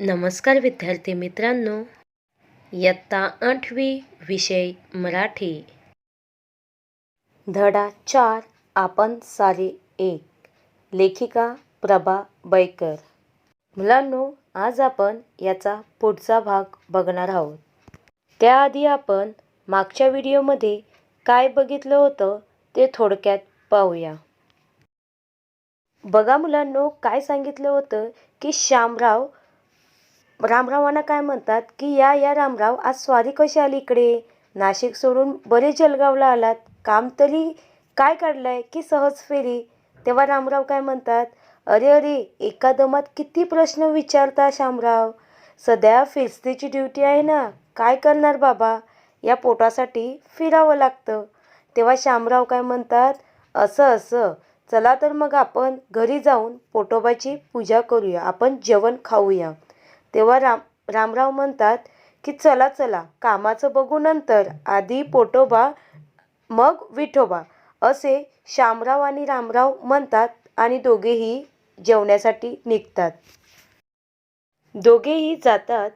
नमस्कार विद्यार्थी मित्रांनो. इयत्ता आठवी विषय मराठी. धडा चार आपण सारे एक. लेखिका प्रभा बैकर. मुलांनो आज आपण याचा पुढचा भाग बघणार आहोत. त्याआधी आपण मागच्या व्हिडिओमध्ये काय बघितलं होतं ते थोडक्यात पाहूया. बघा मुलांनो काय सांगितलं होतं की श्यामराव रामरावांना काय म्हणतात की या या रामराव आज स्वारी कशी आली इकडे? नाशिक सोडून बरेच जलगावला आलात. काम तरी काय काढलंय की सहज फेरी? तेव्हा रामराव काय म्हणतात अरे अरे एका दमात किती प्रश्न विचारता श्यामराव सध्या फिरस्तीची ड्युटी आहे ना काय करणार बाबा? या पोटासाठी फिरावं लागतं. तेव्हा श्यामराव काय म्हणतात असं असं चला तर मग आपण घरी जाऊन पोटोबाची पूजा करूया. आपण जेवण खाऊया. तेव्हा राम रामराव म्हणतात की चला चला कामाचं बघू नंतर आधी पोटोबा मग विठोबा असे श्यामराव आणि रामराव म्हणतात आणि दोघेही जेवण्यासाठी निघतात. दोघेही जातात.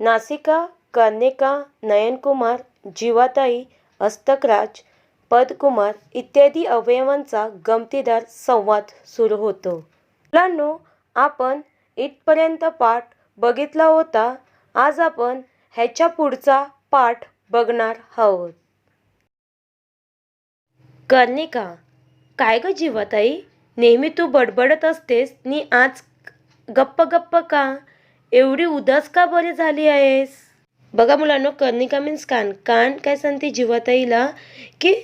नासिका कर्णिका नयनकुमार जीवाताई अस्तकराज पदकुमार इत्यादी अवयवांचा गमतीदार संवाद सुरू होतो. मुलांनो आपण इथपर्यंत पाठ बघितला होता आज आपण ह्याच्या पुढचा पाठ बघणार आहोत. कर्णिका काय ग जीवाताई? नेहमी तू बडबडत असतेस नी आज गप्प गप्प का? एवढी उदास का बरी झाली आहेस? बघा मुलांनो कर्णिका मीन्स कान. कान काय सांगते जीवाताईला? की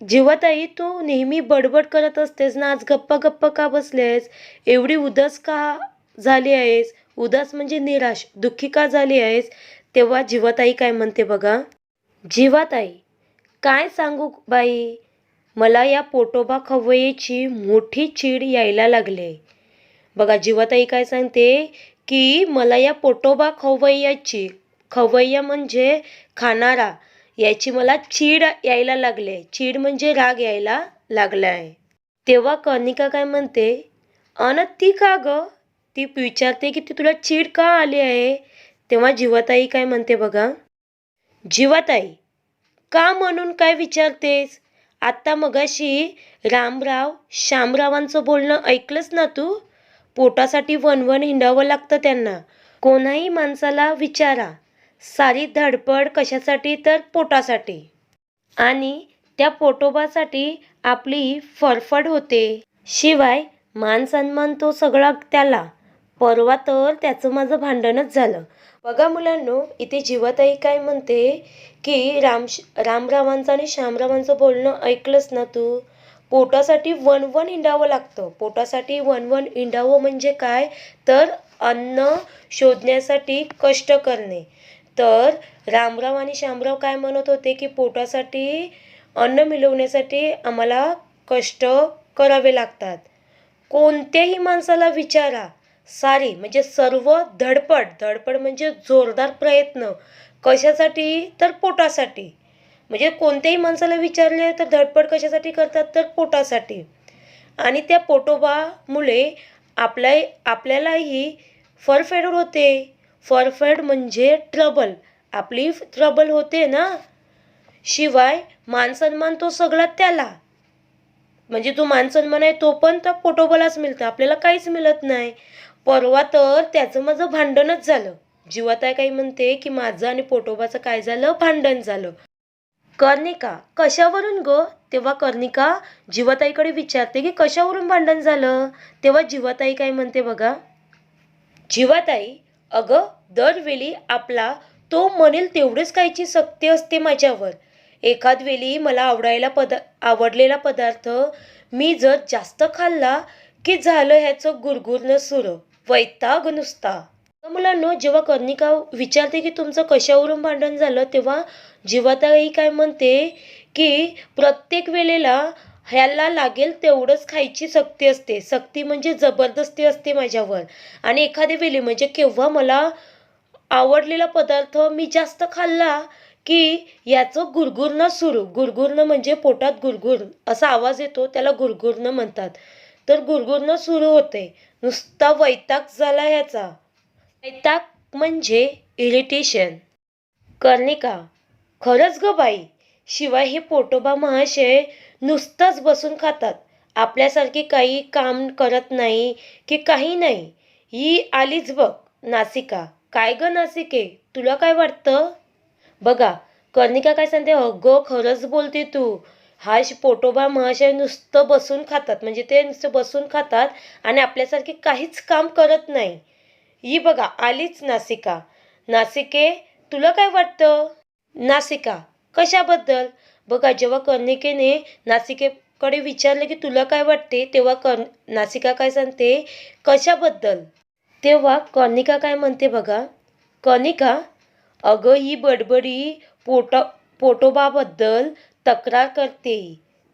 जीवाताई तू नेहमी बडबड करत असतेस ना आज गप्पा गप्प का बसलेस? एवढी उदास का झाली आहेस? उदास म्हणजे निराश दुःखी का झाली आहेस? तेव्हा जीवाताई काय म्हणते बघा? जीवाताई काय सांगू बाई? मला या पोटोबा खवयेची मोठी चीड यायला लागले. बघा जीवाताई काय सांगते की मला या पोटोबा खवय्याची खवय्या म्हणजे खाणारा याची मला चीड यायला लागले. चीड म्हणजे राग यायला लागला आहे तेव्हा कनिका काय म्हणते? अन ती का ग? ती विचारते की ती तुला चीड का आली आहे? तेव्हा जीवाताई काय म्हणते बघा जीवाताई का म्हणून काय विचारतेस? आत्ता मगाशी रामराव श्यामरावांचं बोलणं ऐकलंच ना तू? पोटासाठी वनवन हिंडावं लागतं त्यांना. कोणाही माणसाला विचारा सारी धडपड कशासाठी तर पोटासाठी. आणि त्या पोटोबासाठी आपली फरफड होते. शिवाय मान सन्मान तो सगळा त्याला परवा तर त्याचं माझं भांडणच झालं. बघा मुलांनो इथे जीवाताई काय म्हणते की राम रामरावांचं आणि श्यामरावांचं बोलणं ऐकलंस ना तू? पोटासाठी वन वन हिंडावं लागतं. पोटासाठी वन वन हिंडावं म्हणजे काय? तर अन्न शोधण्यासाठी कष्ट करणे. तर रामराव आणि श्यामराव काय म्हणत होते की पोटासाठी अन्न मिळवण्यासाठी आम्हाला कष्ट करावे लागतात. कोणत्याही माणसाला विचारा. सारी म्हणजे सर्व धडपड धडपड म्हणजे जोरदार प्रयत्न. कशासाठी? तर पोटासाठी. म्हणजे कोणत्याही माणसाला विचारले तर धडपड कशासाठी करतात? तर पोटासाठी. आणि त्या पोटोबामुळे आपल्या आपल्यालाही फरफेड होते. फरफेड म्हणजे ट्रबल आपली ट्रबल होते ना? शिवाय मानसन्मान तो सगळा त्याला. म्हणजे तो मानसन्मान आहे तो पण त्या पोटोबालाच मिळतं. आपल्याला काहीच मिळत नाही. परवा तर त्याचं माझं भांडणच झालं. जीवाताई काही म्हणते की माझं आणि पोटोबाचं काय झालं? भांडण झालं. कर्णिका कशावरून ग? तेव्हा कर्णिका जीवाताईकडे विचारते की कशावरून भांडण झालं? तेव्हा जीवाताई काय म्हणते बघा. जीवाताई अगं दरवेळी आपला तो म्हणेल तेवढेच काहीची सक्ती असते माझ्यावर. एखाद वेळी मला आवडायला पदा आवडलेला पदार्थ मी जर जास्त खाल्ला की झालं ह्याचं गुरगुरणं सुरू. वैताग नुसता. मुलांनो जेव्हा कर्णिका विचारते की तुमचं कशावरून भांडण झालं तेव्हा जीवाताई काय म्हणते की प्रत्येक वेळेला ह्याला लागेल तेवढंच खायची सक्ती असते. सक्ती म्हणजे जबरदस्ती असते माझ्यावर. आणि एखाद्या वेळी म्हणजे केव्हा मला आवडलेला पदार्थ मी जास्त खाल्ला की याचं गुरगुरणं सुरू. गुरगुरणं म्हणजे पोटात गुरगुर असा आवाज येतो त्याला गुरगुरणं म्हणतात. तर गुरगुरणं सुरू होते. नुसता वैताग झाला ह्याचा. वैताग म्हणजे इरिटेशन कर्णिका खरंच ग बाई? शिवाय हे पोटोबा महाशय नुसताच बसून खातात. आपल्यासारखी काही काम करत नाही की काही नाही. ही आलीच बघ नासिका. काय ग नासिके? तुला काय वाटतं? बघा कर्णिका काय सांगते? अगं खरंच बोलते तू. हा पोटोबा महाशय नुसतं बसून खातात. म्हणजे ते नुसतं बसून खातात आणि आपल्यासारखे काहीच काम करत नाही. ही बघा आलीच नासिका. नासिके तुला काय वाटतं? नासिका कशाबद्दल? बघा जेव्हा कर्णिकेने नासिकेकडे विचारलं की तुला काय वाटते तेव्हा कर नासिका काय सांगते? कशाबद्दल? तेव्हा कर्णिका काय म्हणते बघा कर्णिका अगं ही बडबडी पोटा पोटोबाबद्दल तक्रार करते.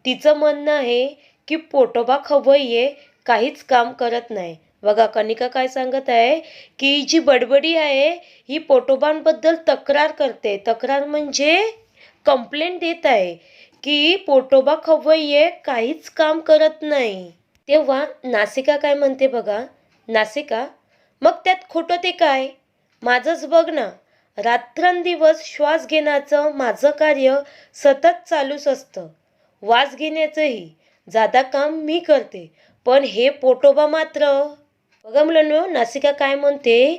तिचं म्हणणं आहे की पोटोबा खवय्ये काहीच काम करत नाही. बघा कनिका काय सांगत आहे की जी बडबडी आहे ही पोटोबांबद्दल तक्रार करते. तक्रार म्हणजे कंप्लेंट देत आहे की पोटोबा खवय्ये काहीच काम करत नाही. तेव्हा नासिका काय म्हणते बघा? नासिका मग त्यात खोटं ते काय? माझंच बघ ना. रात्रंदिवस श्वास घेण्याचं माझं कार्य सतत चालूच असतं. वास घेण्याचंही जादा काम मी करते पण हे पोटोबा मात्र. बघा मुलांनो नासिका काय म्हणते?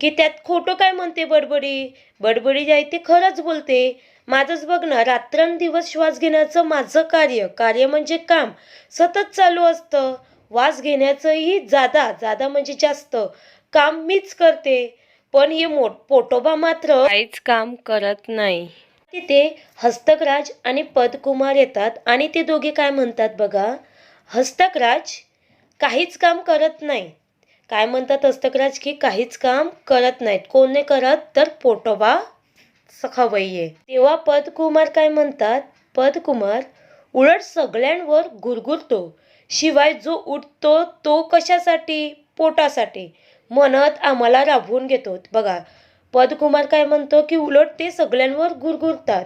की त्यात खोटं काय म्हणते बडबडी? बडबडी जे आहे ते खरंच बोलते. माझंच बघ ना रात्रंदिवस श्वास घेण्याचं माझं कार्य कार्य म्हणजे काम सतत चालू असतं. वास घेण्याचंही जादा जादा म्हणजे जास्त. काम मीच करते. पण हे मोठ पोटोबा मात्र काहीच काम करत नाही. तिथे हस्तकराज आणि पदकुमार येतात आणि ते दोघे काय म्हणतात बघा? हस्तकराज काहीच काम करत नाही. काय म्हणतात हस्तकराज की काहीच काम करत नाहीत. कोण नाही करत? तर पोटोबा खवय्ये तेव्हा पदकुमार काय म्हणतात? पदकुमार उलट सगळ्यांवर गुरगुरतो. शिवाय जो उठतो तो कशासाठी? पोटासाठी. म्हणत आम्हाला राबवून घेतो बघा पदकुमार काय म्हणतो की उलट ते सगळ्यांवर गुरगुरतात.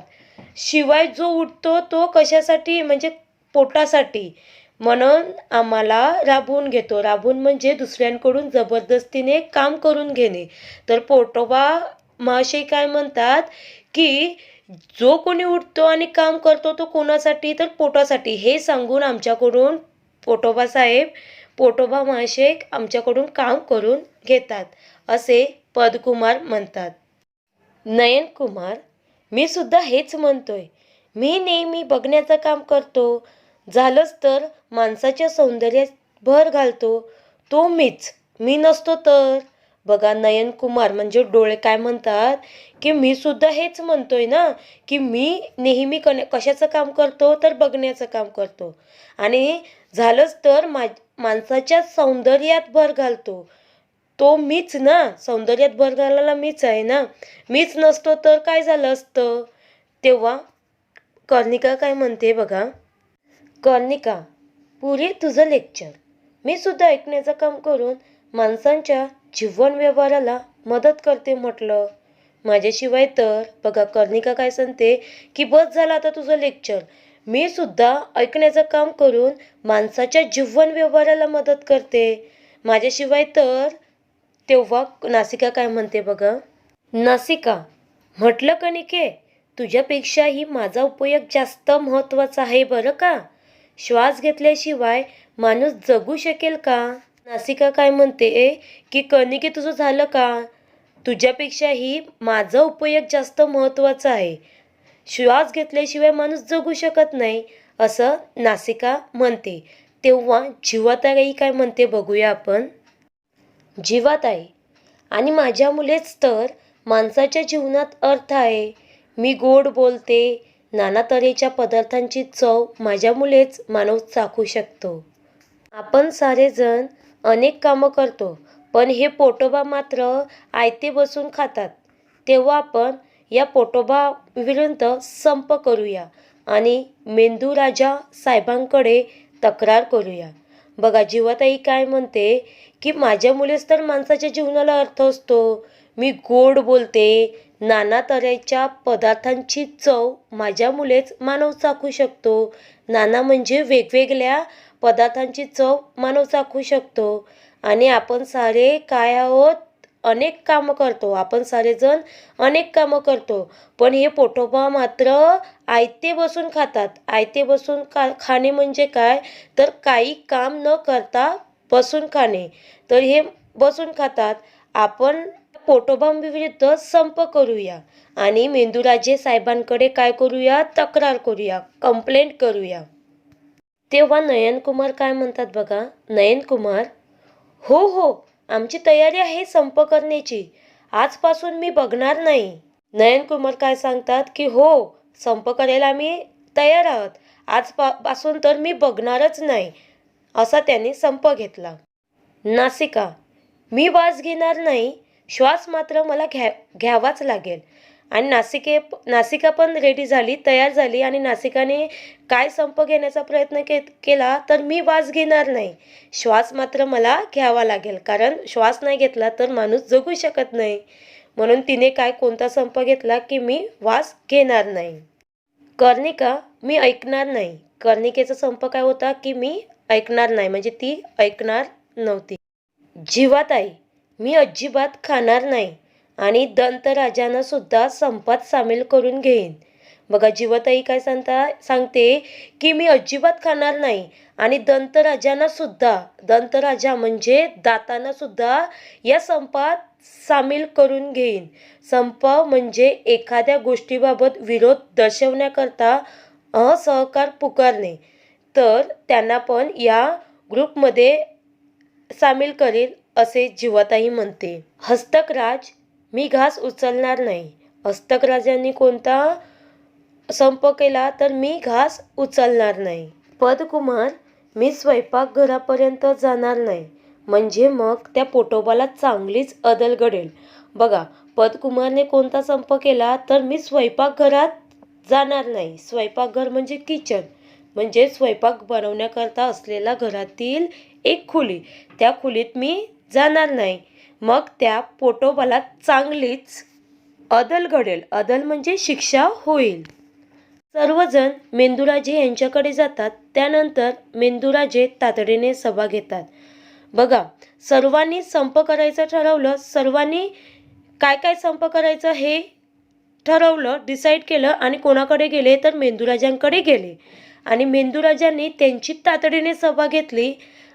शिवाय जो उठतो तो कशासाठी? म्हणजे पोटासाठी. म्हणून आम्हाला राबवून घेतो. राबवून म्हणजे दुसऱ्यांकडून जबरदस्तीने काम करून घेणे. तर पोटोबा महाशय काय म्हणतात की जो कोणी उठतो आणि काम करतो तो कोणासाठी? तर पोटासाठी. हे सांगून आमच्याकडून पोटोबा साहेब पोटोबा महाशय आमच्याकडून काम करून घेतात असे पदकुमार म्हणतात. नयन कुमार मी सुद्धा हेच म्हणतोय. मी नेहमी बघण्याचं काम करतो. झालंच तर माणसाच्या सौंदर्यात भर घालतो. तो मीच मी नसतो तर. बघा नयन कुमार म्हणजे डोळे काय म्हणतात? की मी सुद्धा हेच म्हणतोय ना की मी नेहमी कन कशाचं काम करतो तर बघण्याचं काम करतो. आणि झालंच तर मा माणसाच्या सौंदर्यात भर घालतो. तो मीच ना सौंदर्यात भर घालायला मीच आहे ना. मीच नसतो तर काय झालं असतं? तेव्हा कर्णिका काय म्हणते बघा? कर्णिका पुरे तुझं लेक्चर मी सुद्धा ऐकण्याचं काम करून माणसांच्या जीवन व्यवहाराला मदत करते म्हटलं. माझ्याशिवाय तर बघा कर्णिका काय सांगते की बस झालं आता तुझं लेक्चर मी सुद्धा ऐकण्याचं काम करून माणसाच्या जीवन व्यवहाराला मदत करते. माझ्याशिवाय तर तेव्हा नासिका काय म्हणते बघा? नासिका म्हटलं कणिके तुझ्यापेक्षाही माझा उपयोग जास्त महत्त्वाचा आहे बरं का? श्वास घेतल्याशिवाय माणूस जगू शकेल का? नासिका काय म्हणते की कणिके तुझं झालं का? तुझ्यापेक्षाही माझा उपयोग जास्त महत्त्वाचा आहे. श्वास घेतल्याशिवाय माणूस जगू शकत नाही असं नासिका म्हणते. तेव्हा जीवाताई काय म्हणते बघूया आपण. जीवाताई आणि माझ्या मुलेच तर माणसाच्या जीवनात अर्थ आहे. मी गोड बोलते नाना तऱ्हेच्या पदार्थांची चव माझ्या मुलेच मानव चाखू शकतो. आपण सारेजण अनेक कामं करतो पण हे पोटोबा मात्र आयते बसून खातात. तेव्हा आपण या पोटोबा विरुद्ध संप करूया आणि मेंदू राजा साहेबांकडे तक्रार करूया. बघा जीवाताई काय म्हणते की माझ्या मुलेच तर माणसाच्या जीवनाला अर्थ असतो. मी गोड बोलते. नाना तऱ्हेच्या पदार्थांची चव माझ्या मुलेच मानव चाखू शकतो. नाना म्हणजे वेगवेगळ्या पदार्थांची चव मानव चाखू शकतो. आणि आपण सारे काय आहोत? अनेक कामं करतो. आपण सारेजण अनेक कामं करतो. पण हे पोटोबा मात्र आयते बसून खातात. आयते बसून का खाणे म्हणजे काय? तर काही काम न करता बसून खाणे. तर हे बसून खातात. आपण पोटोबांविरुद्ध संप करूया. आणि मेंदूराजे साहेबांकडे काय करूया? तक्रार करूया. कंप्लेंट करूया. तेव्हा नयनकुमार काय म्हणतात बघा? नयनकुमार हो हो आमची तयारी आहे संप करण्याची. आजपासून मी बघणार नाही. नयनकुमार काय सांगतात की हो संप करायला आम्ही तयार आहोत. आजपासून पासून तर मी बघणारच नाही असा त्यांनी संप घेतला. नासिका मी वास घेणार नाही. श्वास मात्र मला घ्या घ्यावाच लागेल. आणि नासिके नासिका पण रेडी झाली तयार झाली आणि नासिकाने काय संप घेण्याचा प्रयत्न के केला तर मी वास घेणार नाही. श्वास मात्र मला घ्यावा लागेल कारण श्वास नाही घेतला तर माणूस जगू शकत नाही. म्हणून तिने काय कोणता संप घेतला की मी वास घेणार नाही. कर्णिका मी ऐकणार नाही. कर्णिकेचा संप काय होता की मी ऐकणार नाही म्हणजे ती ऐकणार नव्हती. जीवाताई मी अजिबात खाणार नाही. आणि दंतराजानं सुद्धा संपात सामील करून घेईन. बघा जीवताई काय सांगता सांगते की मी अजिबात खाणार नाही आणि दंतराजांना सुद्धा दंतराजा म्हणजे दातांना सुद्धा या संपात सामील करून घेईन. संप म्हणजे एखाद्या गोष्टीबाबत विरोध दर्शवण्याकरता असहकार पुकारणे. तर त्यांना पण या ग्रुपमध्ये सामील करेल असे जीवताई म्हणते. हस्तकराज मी घास उचलणार नाही. अस्तक राजांनी कोणता संप केला तर मी घास उचलणार नाही. पदकुमार मी स्वयंपाकघरापर्यंत जाणार नाही. म्हणजे मग त्या पोटोबाला चांगलीच अदल घडेल. बघा पदकुमारने कोणता संप केला तर मी स्वयंपाकघरात जाणार नाही. स्वयंपाकघर म्हणजे किचन. म्हणजे स्वयंपाक बनवण्याकरता असलेला घरातील एक खोली. त्या खोलीत मी जाणार नाही. मग त्या पोटोबाला चांगलीच अदल घडेल. अदल म्हणजे शिक्षा होईल. सर्वजण मेंदुराजे यांच्याकडे जातात. त्यानंतर मेंदुराजे तातडीने सभा घेतात. बघा सर्वांनी संप करायचं ठरवलं सर्वांनी काय काय संप करायचं हे ठरवलं डिसाईड केलं आणि कोणाकडे गेले तर मेंदुराजांकडे गेले. आणि मेंदुराजांनी त्यांची तातडीने सभा घेतली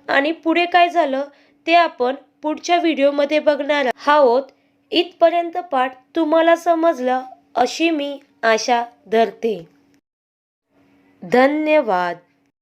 आणि पुढे काय झालं? ते आपण पुढच्या व्हिडिओमध्ये बघणार आहोत. इथपर्यंत पाठ तुम्हाला समजलं अशी मी आशा धरते. धन्यवाद.